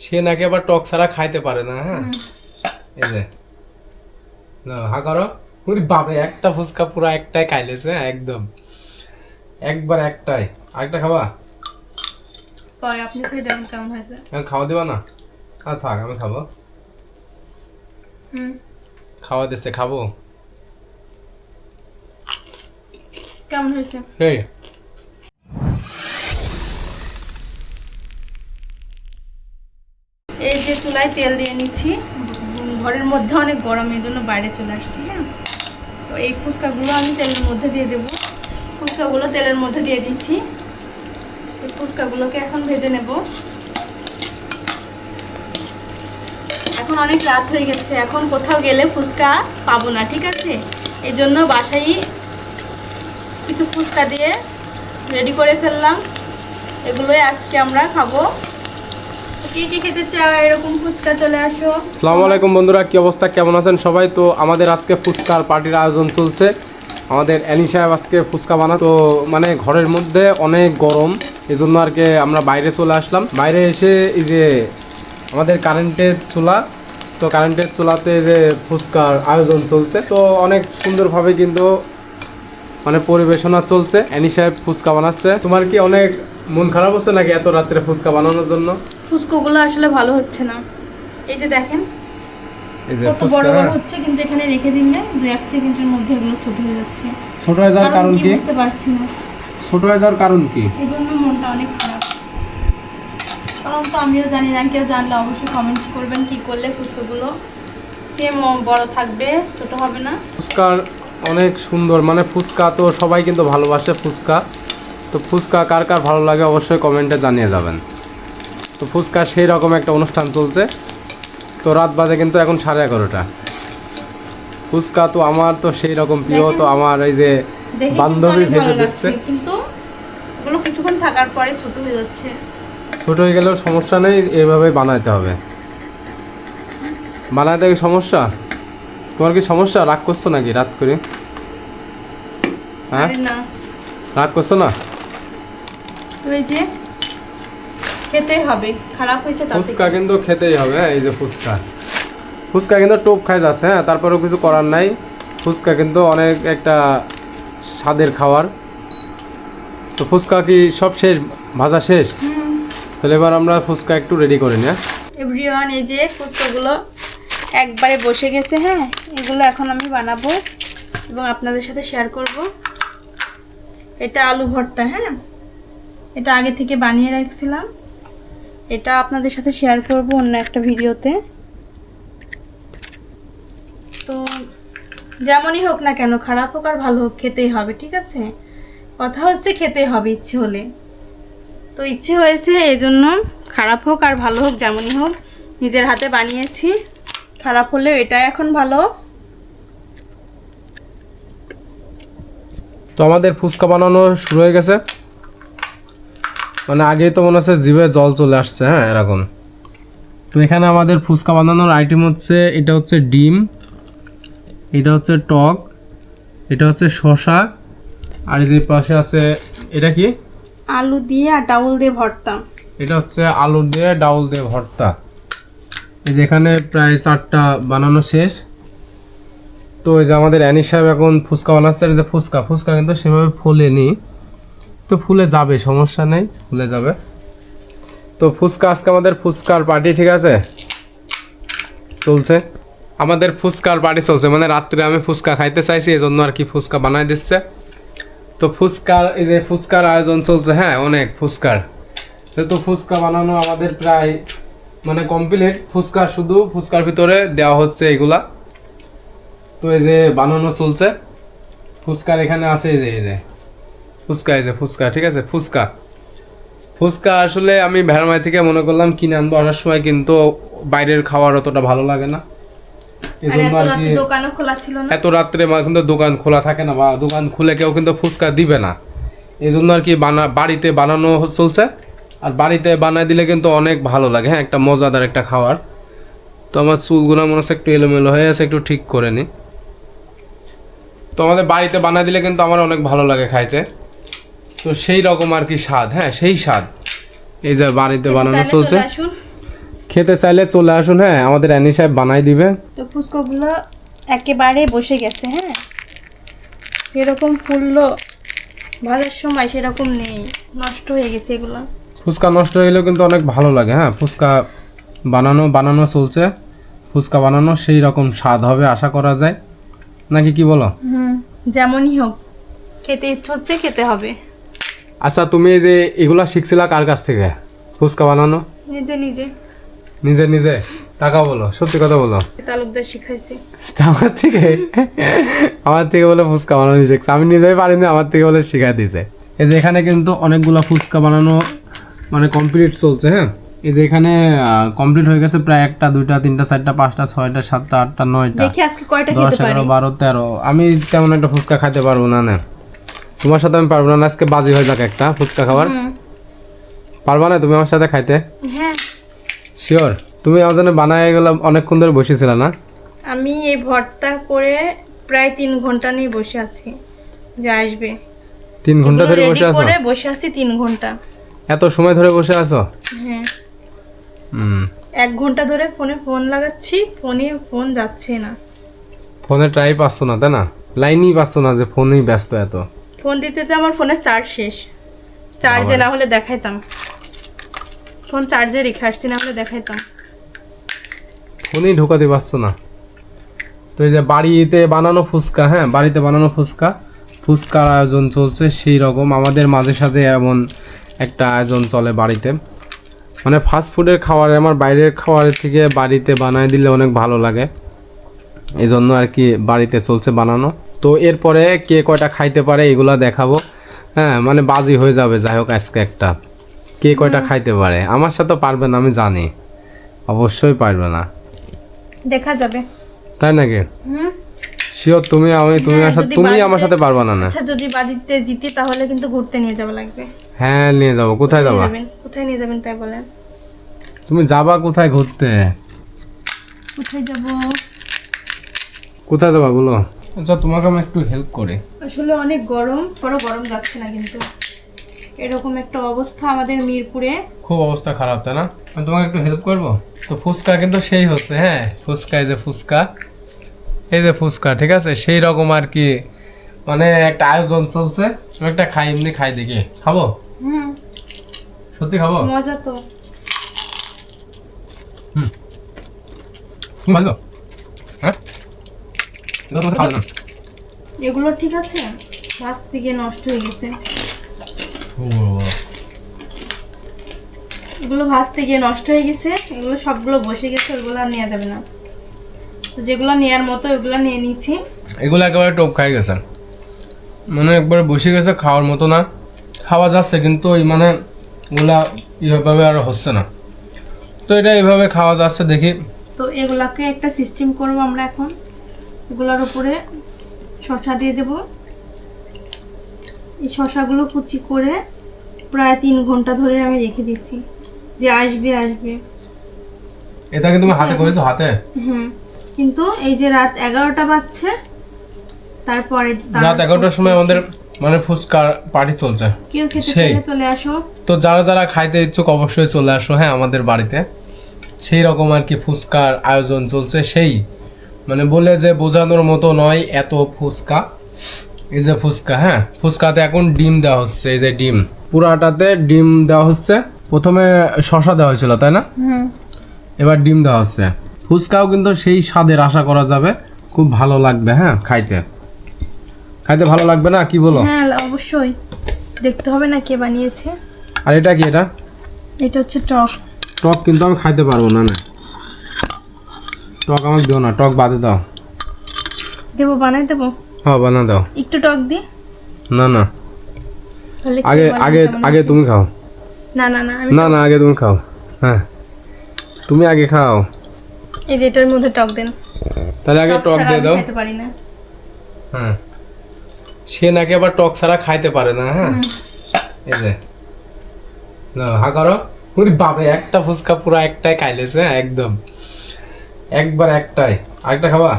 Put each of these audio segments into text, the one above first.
সে নাকি আবার টক ছাড়া খাইতে পারে না হ্যাঁ? এই যে। না হা করো। উরি বাপরে একটা ফুচকা পুরো একটাই খাইলেছে হ্যাঁ, একদম। একবার একটাই। আরেকটা খাবা? পরে আপনি খেয়ে দেখুন কেমন হয়েছে। আমি খাওয়া দিবা না? আর থাক আমি খাব। হুম। খাওয়া দিচ্ছে খাব। কেমন হয়েছে? এই এই যে চুলায় তেল দিয়ে নিচ্ছি। ঘরের মধ্যে অনেক গরম, এই জন্য বাইরে চলে আসছি হ্যাঁ। তো এই ফুচকাগুলো আমি তেলের মধ্যে দিয়ে দেবো। ফুচকাগুলো তেলের মধ্যে দিয়ে দিচ্ছি। এই ফুচকাগুলোকে এখন ভেজে নেব। এখন অনেক রাত হয়ে গেছে, এখন কোথাও গেলে ফুচকা পাবো না, ঠিক আছে? এই জন্য বাসায় কিছু ফুচকা দিয়ে রেডি করে ফেললাম। এগুলোই আজকে আমরা খাব। কে কে বন্ধুরা, কি অবস্থা? কেমন আছেন সবাই? তো আমাদের আজকে ফুচকার পার্টির আয়োজন চলছে। আমাদের অ্যানি সাহেব আজকে ফুচকা বানা তো মানে ঘরের মধ্যে অনেক গরম এই জন্য আর কি আমরা বাইরে চলে আসলাম। বাইরে এসে এই যে আমাদের কারেন্টের চুলা, তো কারেন্টের চুলাতে যে ফুচকার আয়োজন চলছে। তো অনেক সুন্দরভাবে কিন্তু মানে পরিবেশনা চলছে। অ্যানি সাহেব ফুচকা বানাচ্ছে। তোমার কি অনেক মন খারাপ হচ্ছে নাকি এত রাত্রে ফুচকা বানানোর জন্য? ফুচকাগুলো আসলে ভালো হচ্ছে না। এই যে দেখেন এই যে কত বড় বড় হচ্ছে কিন্তু এখানে রেখে দিলে দু এক সেকেন্ডের মধ্যে এগুলো ছোট হয়ে যাচ্ছে। ছোট হয়ে যাওয়ার কারণ কি বুঝতে পারছি না। ছোট হয়ে যাওয়ার কারণ কি? এই জন্য মনটা অনেক খারাপ। কারণ তো আমিও জানি না কেউ জানলে অবশ্যই কমেন্ট করবেন কি করলে ফুচকাগুলো। সেম বড় থাকবে ছোট হবে না। ফুচকার অনেক সুন্দর মানে ফুচকা তো সবাই কিন্তু ভালোবাসে ফুচকা। তো ফুচকা কার কার ভালো লাগে অবশ্যই কমেন্টে জানিয়ে যাবেন। তো ফুচকা সেই রকম একটা অনুষ্ঠান চলছে। তো রাত বাজে কিন্তু এখন সাড়ে এগারোটা। ফুচকা তো আমার তো সেই রকম প্রিয় তো আমার এই যে বান্ধবী ভেজে দিচ্ছে। লাগছে কিন্তু এগুলো কিছুক্ষণ থাকার পরে ছোট হয়ে যাচ্ছে। ছোট হয়ে গেলেও সমস্যা নেই এভাবে বানাইতে হবে। বানাইতে কি সমস্যা? তোমার কি সমস্যা? রাগ করছ নাকি? রাত করে? হ্যাঁ? রাগ করছ না? তো এই যে খেতে হবে খারাপ হয়েছে তাতে। ফুচকা কিন্তু খেতেই হবে হ্যাঁ এই যে ফুচকা। ফুচকা কিন্তু টোপ খাই যাচ্ছে হ্যাঁ তারপরেও কিছু করার নাই। ফুচকা কিন্তু অনেক একটা স্বাদের খাবার। তো ফুচকা কি সব শেষ ভাজা শেষ। তাহলে এবার আমরা ফুচকা একটু রেডি করে নিই হ্যাঁ? এভরিওয়ান এই যে ফুচকাগুলো একবারে বসে গেছে হ্যাঁ এগুলো এখন আমি বানাবো এবং আপনাদের সাথে শেয়ার করব। এটা আলু ভর্তা হ্যাঁ? এটা আগে থেকে বানিয়ে রাখছিলাম। এটা আপনাদের সাথে শেয়ার করব অন্য একটা ভিডিওতে। তো যেমনই হোক না কেন, খারাপ হোক আর ভালো হোক, খেতেই হবে, ঠিক আছে? কথা হচ্ছে খেতেই হবে, ইচ্ছে হলে। তো ইচ্ছে হয়েছে এই জন্য খারাপ হোক আর ভালো হোক, যেমনই হোক, নিজের হাতে বানিয়েছি। খারাপ হলেও এটা এখন ভালো। তো আমাদের ফুচকা বানানো শুরু হয়ে গেছে। মানে আগেই তো মনে হচ্ছে জিভে জল চলে আসছে হ্যাঁ এরকম। তো এখানে আমাদের ফুচকা বানানোর আইটেম হচ্ছে এটা হচ্ছে ডিম এটা হচ্ছে টক এটা হচ্ছে শসা আর এই যে পাশে আছে এটা কি? আলু দিয়ে আর ডাউল দিয়ে ভর্তা। এটা হচ্ছে আলু দিয়ে ডাউল দিয়ে ভর্তা। এই যে এখানে প্রায় চারটা বানানো শেষ। তো এই যে আমাদের অ্যানি সাহেব এখন ফুচকা বানাচ্ছে আর যে ফুচকা ফুচকা কিন্তু সেভাবে ফোলেনি। তো ফুলে যাবে, সমস্যা নেই, ফুলে যাবে। তো ফুচকা, আজকে আমাদের ফুচকার পার্টি ঠিক আছে? চলছে। আমাদের ফুচকার পার্টি চলছে মানে রাত্রে আমি ফুচকা খাইতে চাইছি এই জন্য আর কি ফুচকা বানাই দিচ্ছে। তো ফুচকার, এই যে ফুচকার আয়োজন চলছে হ্যাঁ অনেক ফুচকার। তো ফুচকা বানানো আমাদের প্রায় মানে কমপ্লিট ফুচকা শুধু ফুচকার ভিতরে দেওয়া হচ্ছে এগুলা। তো এই যে বানানো চলছে, ফুচকার এখানে আছে এই যে এই যে। ফুচকা এই যে ফুচকা ঠিক আছে? ফুচকা। ফুচকা আসলে আমি ভেড়ামাই থেকে মনে করলাম কিনে আনব আসার সময় কিন্তু বাইরের খাওয়ার অতটা ভালো লাগে না। এই আর এত কি এত রাত্রে কিন্তু দোকান খোলা থাকে না বা দোকান খুলে কেউ কিন্তু ফুচকা দিবে না। এই জন্য আর কি বানা বাড়িতে বানানো চলছে। আর বাড়িতে বানায় দিলে কিন্তু অনেক ভালো লাগে হ্যাঁ একটা মজাদার একটা খাওয়ার। তো আমার চুলগুলো মনে হচ্ছে একটু এলোমেলো হয়ে আছে একটু ঠিক করে নি। তো আমাদের বাড়িতে বানায় দিলে কিন্তু আমার অনেক ভালো লাগে খাইতে। তো সেই রকম আর কি স্বাদ হ্যাঁ সেই স্বাদ। এই যে বাড়িতে বানানো চলছে। খেতে চাইলে চলে আসুন হ্যাঁ আমাদের অ্যানি সাহেব বানাই দিবে। তো ফুচকাগুলো একেবারে বসে গেছে হ্যাঁ। যেরকম ফুললো ভাজার সময় সেরকম নেই নষ্ট হয়ে গেছে এগুলো। ফুচকা নষ্ট হয়ে গেলেও কিন্তু অনেক ভালো লাগে হ্যাঁ ফুচকা বানানো বানানো চলছে। ফুচকা বানানো সেই রকম স্বাদ হবে আশা করা যায়। নাকি কি বলো? হুম যেমনই হোক খেতে ইচ্ছে হচ্ছে খেতে হবে। আচ্ছা তুমি যে এগুলা শিখছিলা কার কাছ থেকে? ফুচকা বানানো? নিজে নিজে। নিজে নিজে? টাকা বলো সত্যি কথা বলো। তালুকদার শিখাইছে। আমার থেকে? আমার থেকে বলে ফুচকা বানানো শিখছে। আমি নিজেই পারিনি আমার থেকে বলে শিখাই দিতে এই যে এখানে কিন্তু অনেকগুলো ফুচকা বানানো মানে কমপ্লিট চলছে হ্যাঁ? এই যে এখানে কমপ্লিট হয়ে গেছে প্রায় একটা দুইটা তিনটা চারটা পাঁচটা ছয়টা সাতটা আটটা নয়টা দশ এগারো বারো তেরো। আমি তেমন একটা ফুচকা খাইতে পারব না না। তোমার সাথে আমি পারব না আজকে বাজি হয়ে যাক একটা ফুচকা খাবার পারবা না তুমি আমার সাথে খাইতে? হ্যাঁ। শিওর তুমি আমার জন্য বানায় গেলাম অনেকক্ষণ ধরে বসেছিল না? আমি এই ভর্তা করে প্রায় তিন ঘণ্টা নিয়ে বসে আছি যে আসবে। তিন ঘণ্টা ধরে বসে আছো? করে বসে আছি তিন ঘণ্টা। এত সময় ধরে বসে আছো? হ্যাঁ। হুম। এক ঘণ্টা ধরে ফোনে ফোন লাগাচ্ছি ফোনে ফোন যাচ্ছে না। ফোনে ট্রাই পাচ্ছ না তাই না? লাইনই পাচ্ছ না যে ফোনেই ব্যস্ত এত। ফোন দিতে দিতে আমার ফোনে চার্জ শেষ। চার্জে না হলে দেখাইতাম। ফোন চার্জে রেখে আসছি না হলে দেখাইতাম। ফোনেই ঢোকাতে পারছ না। তো এই যে বাড়িতে বানানো ফুচকা হ্যাঁ বাড়িতে বানানো ফুচকা ফুচকার আয়োজন চলছে সেই রকম। আমাদের মাঝে সাঝে এমন একটা আয়োজন চলে বাড়িতে। মানে ফাস্ট ফুডের খাবার আমার বাইরের খাবারের থেকে বাড়িতে বানায় দিলে অনেক ভালো লাগে। এই জন্য আর কি বাড়িতে চলছে বানানো। তো এরপরে কে কয়টা খাইতে পারে এগুলা দেখাবো। হ্যাঁ মানে বাজি হয়ে যাবে যাই হোক আজকে একটা। কে কয়টা খাইতে পারে? আমার সাথে পারবে না আমি জানি। অবশ্যই পারবে না। দেখা যাবে। তাই নাকি? শিওর তুমি আমি তুমি হ্যাঁ, আমার সাথে তুমি আমার সাথে পারবা না না। আচ্ছা যদি বাজিতে জিতি তাহলে কিন্তু ঘুরতে নিয়ে যাওয়া লাগবে। হ্যাঁ নিয়ে যাব। কোথায় যাবা? কোথায় নিয়ে যাবেন তাই বলেন। তুমি যাবা কোথায় ঘুরতে? কোথায় যাব? কোথায় যাবা বলো? আচ্ছা তোমাকে আমি একটু হেল্প করি। আসলে অনেক গরম বড় গরম যাচ্ছে না কিন্তু। এরকম একটা অবস্থা আমাদের মিরপুরে। খুব অবস্থা খারাপ তাই না? আমি তোমাকে একটু হেল্প করব? তো ফুচকা কিন্তু সেই হচ্ছে হ্যাঁ? ফুচকা এই যে ফুচকা। এই যে ফুচকা ঠিক আছে? সেই রকম আর কি মানে একটা আয়োজন চলছে। তুমি একটা খাই এমনি খাই দেখি। খাব? হুম। সত্যি খাব? মজা তো। হুম। ভালো? হ্যাঁ? এগুলো ঠিক আছে? গাছ থেকে নষ্ট হয়ে গেছে। এগুলো ভাজতে গিয়ে নষ্ট হয়ে গেছে। এগুলো সবগুলো বসে গেছে ওগুলো আর নেওয়া যাবে না। তো যেগুলো নেয়ার মতো ওগুলো নিয়ে নিয়েছি এগুলো একেবারে টোপ খাই গেছে। মানে একবারে বসে গেছে খাওয়ার মতো না। খাওয়া যাচ্ছে কিন্তু ওই মানে ওগুলা এইভাবে আর হচ্ছে না। তো এটা এইভাবে খাওয়া যাচ্ছে দেখি। তো এগুলাকে একটা সিস্টেম করব আমরা এখন। এগুলোর উপরে শসা দিয়ে দেব। এই শসাগুলো কুচি করে প্রায় তিন ঘণ্টা ধরে আমি রেখে দিয়েছি। যে আসবে আসবে। এটা কি তুমি হাতে করেছ হাতে? হ্যাঁ। কিন্তু এই যে রাত এগারোটা বাজছে তারপরে রাত এগারোটার সময় আমাদের মানে ফুচকার পার্টি চলছে। কেউ খেতে চাইলে চলে আসো। তো যারা যারা খাইতে ইচ্ছুক অবশ্যই চলে আসো হ্যাঁ আমাদের বাড়িতে। সেই রকম আর কি ফুচকার আয়োজন চলছে সেই। মানে বলে যে বোঝানোর মতো নয় এত ফুচকা। এই যে ফুচকা হ্যাঁ? ফুচকাতে এখন ডিম দেওয়া হচ্ছে এই যে ডিম। পুরাটাতে ডিম দেওয়া হচ্ছে। প্রথমে শশা দেওয়া হয়েছিল তাই না? এবার ডিম দেওয়া হচ্ছে। ফুচকাও কিন্তু সেই স্বাদের আশা করা যাবে। খুব ভালো লাগবে হ্যাঁ খাইতে। খাইতে ভালো লাগবে না? কি বলো? হ্যাঁ অবশ্যই। দেখতে হবে না কে বানিয়েছে। আর এটা কি এটা? এটা হচ্ছে টক। টক কিন্তু আমি খাইতে পারব না না। টক আমাকে দিও না টক বাদে দাও। দেবো বানাই দেবো? হ্যাঁ বানা দাও। একটু টক দি? না না। আগে আগে আগে তুমি খাও। না না না না না আগে তুমি খাও। হ্যাঁ। তুমি আগে খাও। এই যে এটার মধ্যে টক দেন। তাহলে আগে টক দিয়ে দাও। খেতে পারি না। হ্যাঁ। সে নাকি আবার টক ছাড়া খাইতে পারে না হ্যাঁ? এই যে। না হা করো। উরি বাপরে একটা ফুচকা পুরো একটাই খাইলেছে হ্যাঁ একদম। একবার একটাই। আরেকটা খাবা?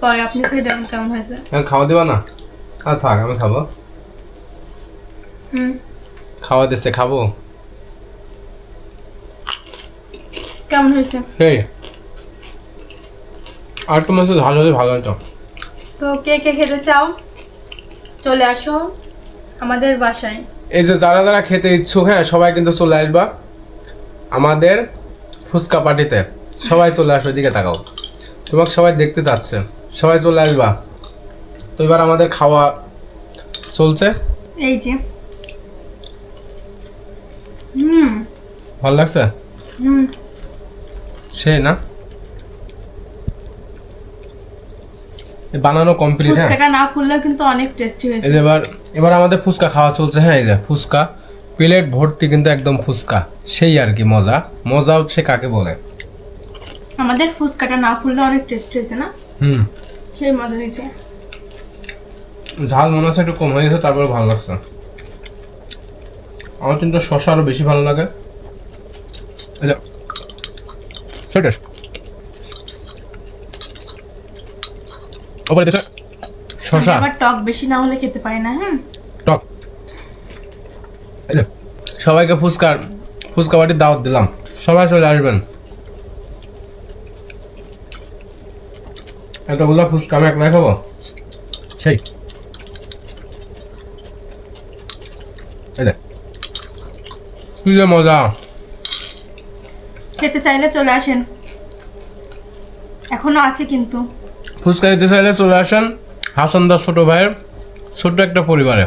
পরে আপনি খেয়ে দেখুন কেমন হয়েছে। আমি খাওয়া দিবা না? আর থাক আমি খাব। হুম। খাওয়া দিচ্ছে খাব। কেমন হয়েছে? এই আর তো মাছ ঝাল হলে ভালো হতো তো কে কে খেতে চাও? চলে আসো আমাদের বাসায়। এই যে যারা যারা খেতে ইচ্ছুক হ্যাঁ সবাই কিন্তু চলে আসবা আমাদের ফুচকা পার্টিতে। সবাই চলে আসো এদিকে তাকাও। তোমাকে সবাই দেখতে চাচ্ছে। সবাই চলে আসবা। তো এবার আমাদের খাওয়া চলছে। এই যে। হুম। ভালো লাগছে? হুম। সে না? বানানো কমপ্লিট হ্যাঁ। ফুচকাটা না ফুললেও কিন্তু অনেক টেস্টি হয়েছে। এবার এবার আমাদের ফুচকা খাওয়া চলছে হ্যাঁ এই যে ফুচকা। প্লেট ভর্তি কিন্তু একদম ফুচকা। সেই আর কি মজা। মজা হচ্ছে কাকে বলে? আমাদের ফুচকাটা না ফুললে অনেক টেস্টি হয়েছে না? হুম। সেই মজা হয়েছে। ঝাল মনে হচ্ছে একটু কম হয়ে গেছে তারপরে ভালো লাগছে। আমার কিন্তু শশা আরও বেশি ভালো লাগে। এই যে, ওপরে দিছে। শশা আবার টক বেশি না হলে খেতে পারি না হ্যাঁ টক। সবাইকে ফুচকার ফুচকা বাটির দাওয়াত দিলাম। সবাই চলে আসবেন। এতগুলো ফুচকা আমি একলাই খাব? সেই। কি যে মজা। খেতে চাইলে চলে আসেন। এখনও আছে কিন্তু। ফুচকা দিতে চাইলে চলে আসেন হাসান দাস ছোট ভাইয়ের ছোট্ট একটা পরিবারে।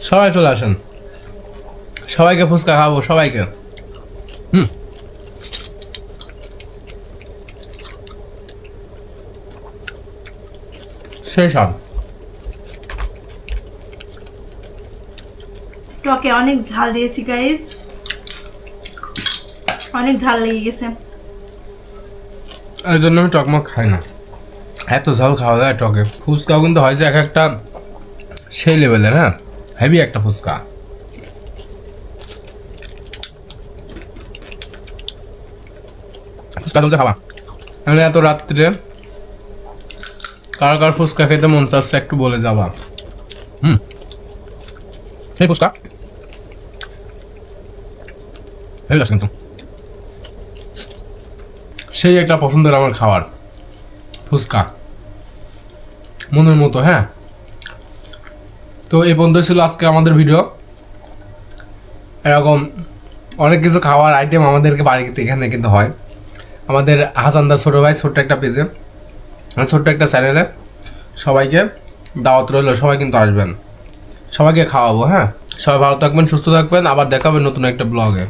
সবাই চলে আসেন। সবাইকে ফুচকা খাব সবাইকে। হুম। সেই সব টকে অনেক ঝাল দিয়েছি গাইস অনেক ঝাল লেগে গেছে। এই জন্য আমি টকমক খাই না। এত ঝাল খাওয়া যায় টকে। ফুচকাও কিন্তু হয়েছে এক একটা সেই লেভেলের হ্যাঁ? হেভি একটা ফুচকা। ফুচকা চলছে খাওয়া মানে এত রাত্রে কার কার ফুচকা খেতে মন চাচ্ছে একটু বলে যাবা। হুম। সেই ফুচকা। লাগছে কিন্তু। সেই একটা পছন্দের আমার খাবার, ফুচকা। মনের মতো হ্যাঁ? তো এই পর্যন্ত ছিল আজকে আমাদের ভিডিও এরকম অনেক কিছু খাওয়ার আইটেম আমাদেরকে বাড়িতে এখানে কিন্তু হয়। আমাদের হাসানদার ছোটো ভাই ছোট্ট একটা পেজে। ছোট্ট একটা চ্যানেলে সবাইকে দাওয়াত রইল, সবাই কিন্তু আসবেন। সবাইকে খাওয়াবো হ্যাঁ? সবাই ভালো থাকবেন, সুস্থ থাকবেন, আবার দেখাবেন নতুন একটা ব্লগে।